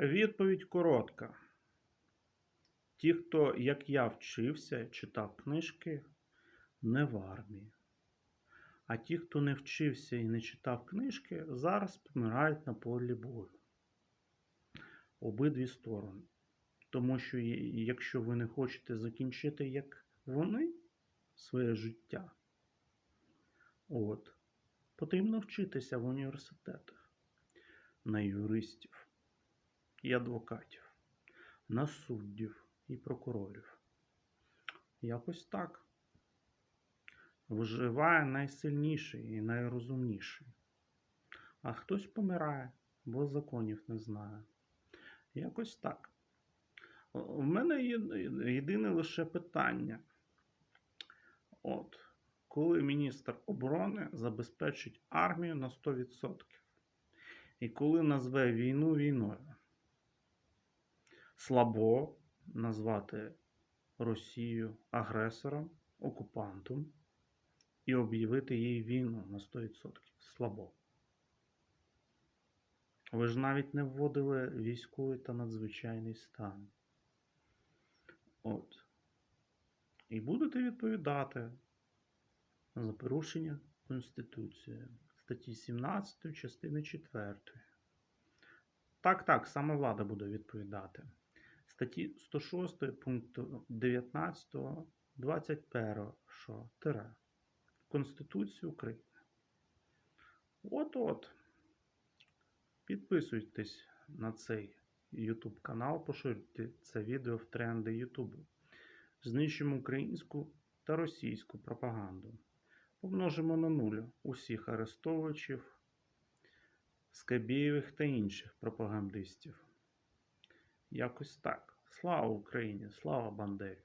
Відповідь коротка. Ті, хто, як я, вчився, читав книжки, не в армії. А ті, хто не вчився і не читав книжки, зараз помирають на полі бою. Обидві сторони. Тому що якщо ви не хочете закінчити, як вони, своє життя, от, потрібно вчитися в університетах на юристів і адвокатів, на суддів і прокурорів. Якось так. Виживає найсильніший і найрозумніший. А хтось помирає, бо законів не знає. Якось так. У мене єдине лише питання. От, коли міністр оборони забезпечить армію на 100%, і коли назве війну війною, слабо назвати Росію агресором, окупантом і об'явити їй війну на 100%. Слабо. Ви ж навіть не вводили військовий та надзвичайний стан. От. І будете відповідати за порушення Конституції статті 17 частини 4. Так, так, саме влада буде відповідати. Статті 106 пункту 19 21 що тире Конституції України. От-от. Підписуйтесь на цей YouTube канал, поширюйте це відео в тренди YouTube. Знищимо українську та російську пропаганду. Помножимо на нуль усіх арестовувачів, Скабєєвих та інших пропагандистів. Якось так. Слава Україні! Слава Бандері!